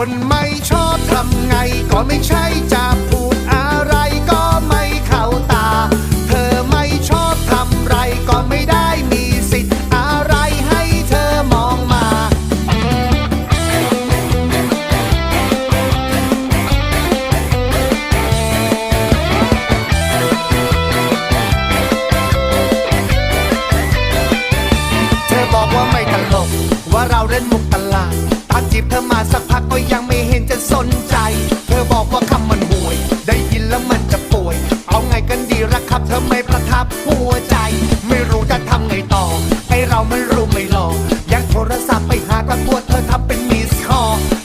คนไม่ชอบทำไงก็ไม่ใช่จะพูดอะไรก็ไม่เข้าตา เธอไม่ชอบทำไรก็ไม่ได้มีสิทธิ์อะไรให้เธอมองมา เธอบอกว่าไม่ตลกว่าเราเล่นมุกต มาสักพักก็ยังไม่เห็นจะสนใจ เธอบอกว่าคำมันห่วย ได้ยินแล้วมันจะป่วย เอาไงกันดีละครับเธอไม่ประทับหัวใจ ไม่รู้จะทำไงต่อ ไอเราไม่รู้ไม่หลอกยังโทรศัพท์ไปหาก็กลัวเธอทำเป็นมิสคอ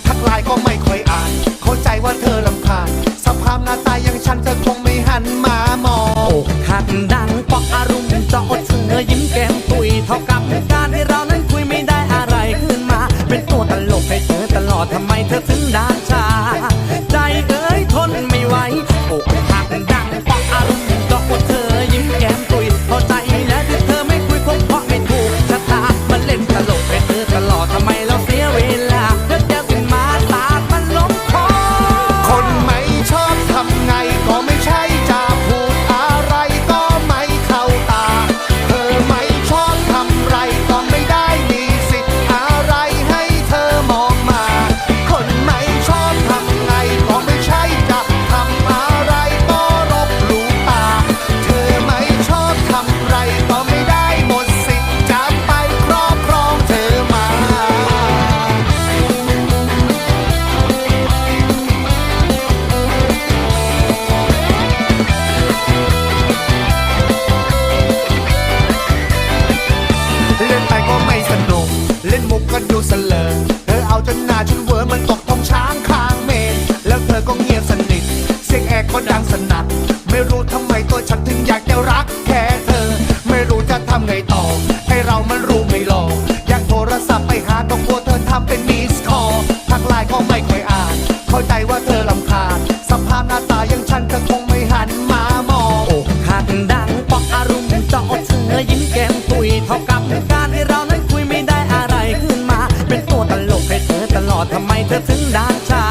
ทักไลน์ก็ไม่ค่อยอ่าน เข้าใจว่าเธอลำคาญสภาพหน้าตาอย่างฉันเธอคงไม่หันมามองอกหักดังปอกอารมณ์เจาะเธอยิ้มแก้มตุยเท่ากับ ทำไมเธอถึงด่าชาใจเอ้ยทน